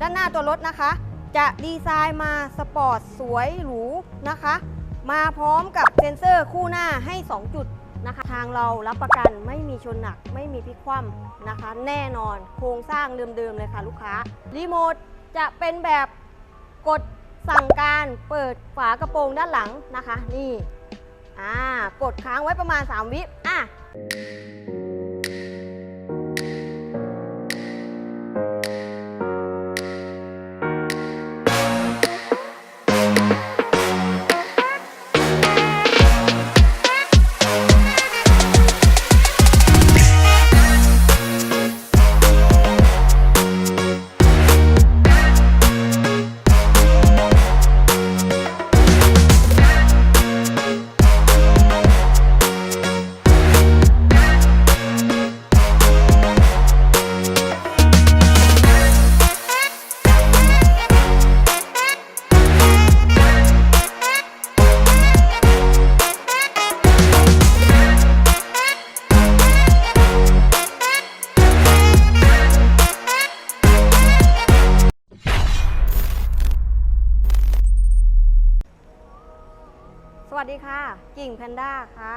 ด้านหน้าตัวรถนะคะ จะดีไซน์มาสปอร์ตสวยหรูนะคะ มาพร้อมกับเซ็นเซอร์คู่หน้าให้ 2 จุดนะคะ ทางเรารับประกันไม่มีชนหนักไม่มีพลิกคว่ำนะคะ แน่นอนโครงสร้างเดิมๆเลยค่ะลูกค้ารีโมทจะเป็นแบบกดสั่งการเปิดฝากระโปรงด้านหลังนะคะ นี่อ่ากดค้างไว้ประมาณ 3 วิอะ วัสดีค่ะ กิ่งแพนด้าค่ะ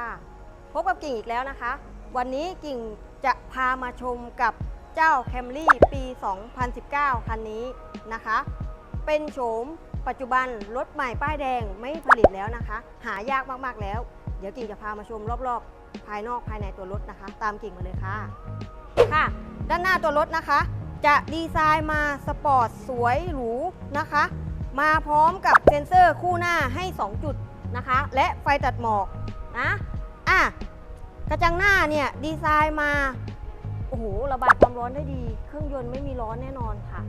พบกับกิ่งอีกแล้วนะคะ วันนี้กิ่งจะพามาชมกับเจ้า Camry ปี 2019 คันนี้นะคะ เป็นโฉมปัจจุบันรถใหม่ป้ายแดงไม่ผลิตแล้วนะคะ หายากมากๆแล้ว เดี๋ยวกิ่งจะพามาชมรอบๆ ภายนอกภายในตัวรถนะคะ ตามกิ่งมาเลยค่ะ ค่ะ ด้านหน้าตัวรถนะคะ จะดีไซน์มาสปอร์ตสวยหรูนะคะ มาพร้อมกับเซ็นเซอร์คู่หน้าให้ 2 จุด นะคะ และไฟตัดหมอกนะอะกระจังหน้าเนี่ยดีไซน์มาโอ้โหระบายความร้อนได้ดี เครื่องยนต์ไม่มีร้อนแน่นอนค่ะ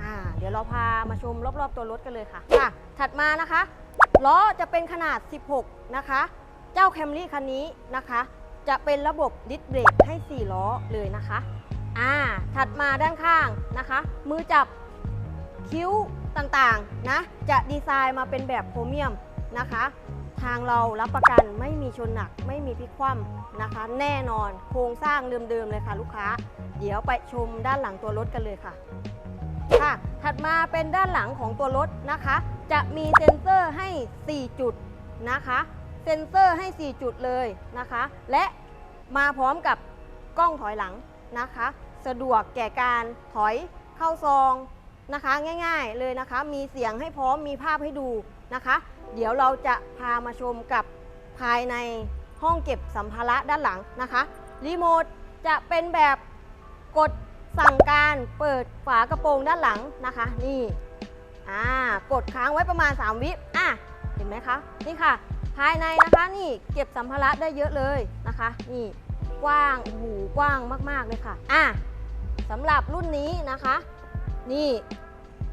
อ่าเดี๋ยวเราพามาชมรอบๆตัวรถกันเลยค่ะค่ะ ถัดมานะคะล้อจะเป็นขนาด 16 นะคะ เจ้าแคมรี่คันนี้นะคะ จะเป็นระบบดิสเบรกให้ 4 ล้อเลยนะคะอ่าถัดมาด้านข้างนะคะ มือจับคิ้วต่างๆนะ จะดีไซน์มาเป็นแบบโครเมียม นะคะ ทางเรารับประกันไม่มีชนหนักไม่มีพลิกคว่ำนะคะ แน่นอนโครงสร้างเดิมๆเลยค่ะลูกค้า เดี๋ยวไปชมด้านหลังตัวรถกันเลยค่ะ ค่ะ ถัดมาเป็นด้านหลังของตัวรถนะคะ จะมีเซ็นเซอร์ให้ 4 จุดนะคะ เซ็นเซอร์ให้ 4 จุดเลยนะคะ และมาพร้อมกับกล้องถอยหลังนะคะ สะดวกแก่การถอยเข้าซองนะคะ ง่ายๆเลยนะคะ มีเสียงให้พร้อมมีภาพให้ดูนะคะ เดี๋ยวเราจะพามาชมกับภายในห้องเก็บสัมภาระด้านหลังนะคะ รีโมทจะเป็นแบบกดสั่งการเปิดฝากระโปรงด้านหลังนะคะ นี่อ่ากดค้างไว้ประมาณ 3 วิอะเห็นไหมคะ นี่ค่ะ ภายในนะคะนี่เก็บสัมภาระได้เยอะเลยนะคะ นี่กว้างโอ้โหกว้างมาก ๆ เลยค่ะอะสำหรับรุ่นนี้นะคะ นี่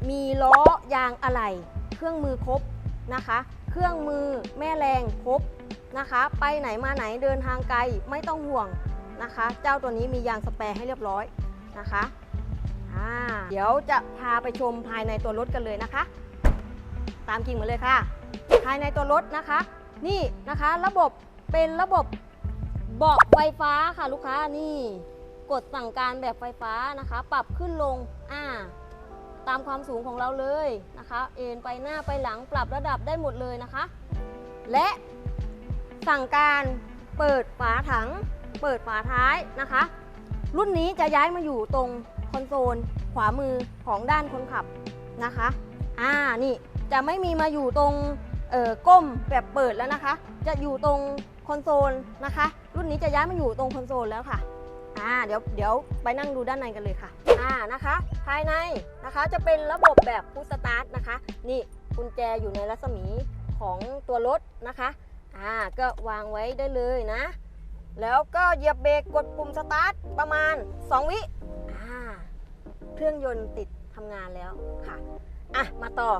มีล้อยางอะไหล่เครื่องมือครบ นะคะ เครื่องมือแม่แรงครบนะคะ ไปไหนมาไหนเดินทางไกลไม่ต้องห่วงนะคะ เจ้าตัวนี้มียางสแปร์ให้เรียบร้อยนะคะเดี๋ยวจะพาไปชมภายในตัวรถกันเลยนะคะ ตามกิ่งมาเลยค่ะ ภายในตัวรถนะคะ นี่นะคะระบบเป็นระบบเบาะไฟฟ้าค่ะลูกค้านี่ กดสั่งการแบบไฟฟ้านะคะ ปรับขึ้นลงอ่า ตามความสูงของเราเลยนะคะ เอ็นไปหน้าไปหลังปรับระดับได้หมดเลยนะคะ และสั่งการเปิดฝาถัง เปิดฝาท้ายนะคะ รุ่นนี้จะย้ายมาอยู่ตรงคอนโซลขวามือของด้านคนขับนะคะอ่านี่จะไม่มีมาอยู่ตรงเอ่อก้มแบบเปิดแล้วนะคะ จะอยู่ตรงคอนโซลนะคะ รุ่นนี้จะย้ายมาอยู่ตรงคอนโซลแล้วค่ะ อ่าเดี๋ยวเดี๋ยวไปนั่งดูด้านในกันเลยค่ะอ่านะคะ ภายในนะคะจะเป็นระบบแบบพุสตาร์ทนะคะ นี่กุญแจอยู่ในรัศมีของตัวรถนะคะอ่าก็วางไว้ได้เลยนะ แล้วก็เหยียบเบรกกดปุ่มสตาร์ทประมาณ 2 วิอ่าเครื่องยนต์ติดทำงานแล้วค่ะอะมาต่อ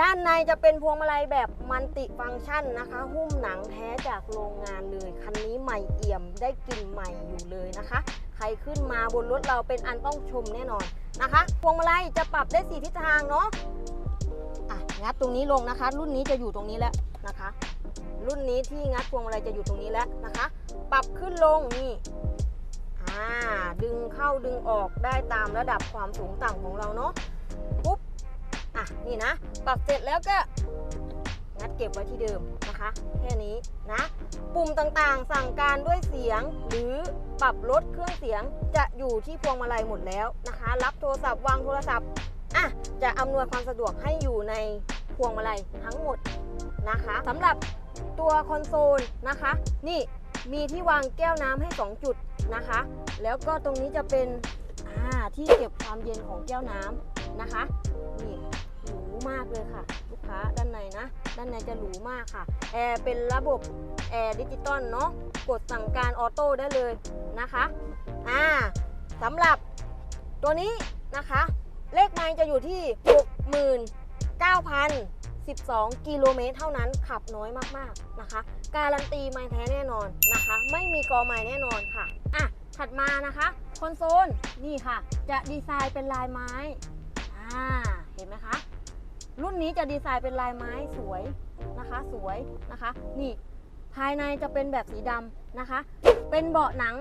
ด้านในจะเป็นพวงมาลัยแบบมัลติฟังก์ชันนะคะ หุ้มหนังแท้จากโรงงานเลย คันนี้ใหม่เอี่ยมได้กลิ่นใหม่อยู่เลยนะคะ ใครขึ้นมาบนรถเราเป็นอันต้องชมแน่นอนนะคะพวงมาลัยจะปรับได้สี่ทิศทางเนาะอะงัดตรงนี้ลงนะคะ รุ่นนี้จะอยู่ตรงนี้แล้วนะคะ รุ่นนี้ที่งัดพวงมาลัยจะอยู่ตรงนี้แล้วนะคะ ปรับขึ้นลงนี่อ่าดึงเข้าดึงออกได้ตามระดับความสูงต่ำของเราเนาะปุ๊บอะนี่นะ ปรับเสร็จแล้วก็ งัดเก็บไว้ที่เดิมนะคะ แค่นี้นะ ปุ่มต่างๆ สั่งการด้วยเสียงหรือปรับลดเครื่องเสียงจะอยู่ที่พวงมาลัยหมดแล้วนะคะ รับโทรศัพท์วางโทรศัพท์อะจะอำนวยความสะดวกให้อยู่ในพวงมาลัยทั้งหมดนะคะสำหรับตัวคอนโซลนะคะ นี่มีที่วางแก้วน้ำให้ 2 จุดนะคะ แล้วก็ตรงนี้จะเป็นอ่าที่เก็บความเย็นของแก้วน้ำนะคะ นี่หรูมากเลยค่ะ ค้าด้านในนะ ด้านในจะหรูมากค่ะ แอร์เป็นระบบแอร์ดิจิตอลเนาะ กดสั่งการออโต้ได้เลยนะคะ อ่าสำหรับตัวนี้นะคะ เลขไมล์จะอยู่ที่ 69,012 กิโลเมตรเท่านั้นขับน้อยมากๆนะคะ การันตีไมล์แท้แน่นอนนะคะ ไม่มีกอไมล์แน่นอนค่ะ อะ ถัดมานะคะ คอนโซลนี่ค่ะ จะดีไซน์เป็นลายไม้ อ่า เห็นไหมคะ รุ่นนี้จะดีไซน์เป็นลายไม้สวยนะคะ สวยนะคะ นี่ภายในจะเป็นแบบสีดำนะคะ เป็นเบาะหนัง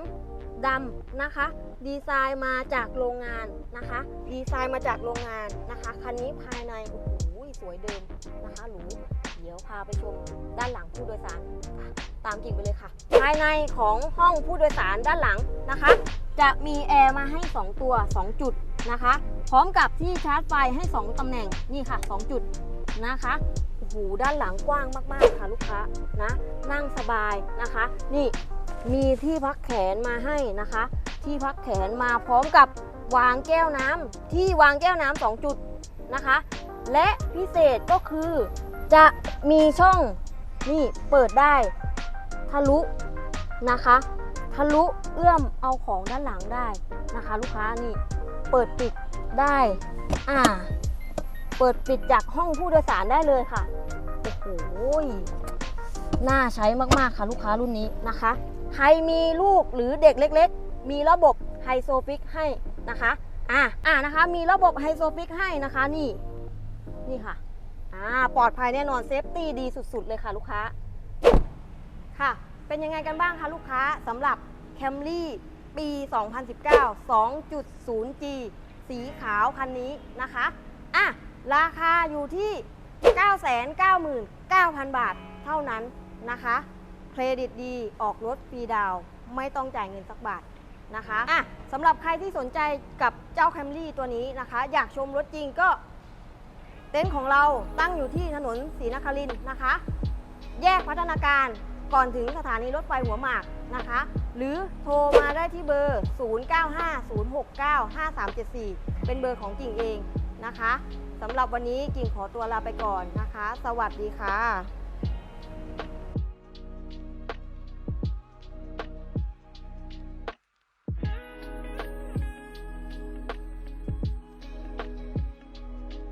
ดำนะคะ ดีไซน์มาจากโรงงานนะคะ ดีไซน์มาจากโรงงานนะคะ คันนี้ภายในโอ้โหสวยเดิมนะคะหรู ดี๋ยวพาไปชมด้านหลังผู้โดยสาร ตามกิ่งไปเลยค่ะ ภายในของห้องผู้โดยสารด้านหลังนะคะ จะมีแอร์มาให้ 2 ตัว 2 จุดนะคะ พร้อมกับที่ชาร์จไฟให้ 2 ตำแหน่งนี่ค่ะ 2 จุดนะคะโอ้โหด้านหลังกว้างมากๆค่ะลูกค้านะนั่งสบายนะคะ นี่มีที่พักแขนมาให้นะคะ ที่พักแขนมาพร้อมกับวางแก้วน้ำที่วางแก้วน้ำสองจุดนะคะ และพิเศษก็คือ จะมีช่องนี่เปิดได้ ทะลุนะคะ ทะลุเอื้อมเอาของด้านหลังได้นะคะ ลูกค้านี่เปิดปิดได้อ่าเปิดปิดจากห้องผู้โดยสารได้เลยค่ะโอ้โหน่าใช้มากๆค่ะลูกค้ารุ่นนี้นะคะ ใครมีลูกหรือเด็กเล็ก ๆ มีระบบไฮโซฟิกให้นะคะอ่าอ่านะคะ มีระบบไฮโซฟิกให้นะคะนี่นี่ค่ะ อ่าปลอดภัยแน่นอนเซฟตี้ดีสุด ๆ เลยค่ะลูกค้า ค่ะ เป็นยังไงกันบ้างคะลูกค้าสำหรับ Camry ปี 2019 2.0G สีขาวคันนี้นะคะอะราคาอยู่ที่ 999,000 บาทเท่านั้นนะคะเครดิตดีออกรถฟรีดาวไม่ต้องจ่ายเงินสักบาทนะคะอะสำหรับใครที่สนใจกับเจ้า Camry ตัวนี้นะคะ อยากชมรถจริงก็ เต็นท์ของเราตั้งอยู่ที่ถนนศรีนครินทร์นะคะ แยกพัฒนาการก่อนถึงสถานีรถไฟหัวหมากนะคะ หรือโทรมาได้ที่เบอร์ 0950695374 เป็นเบอร์ของกิ่งเองนะคะสำหรับวันนี้กิ่งขอตัวลาไปก่อนนะคะ สวัสดีค่ะ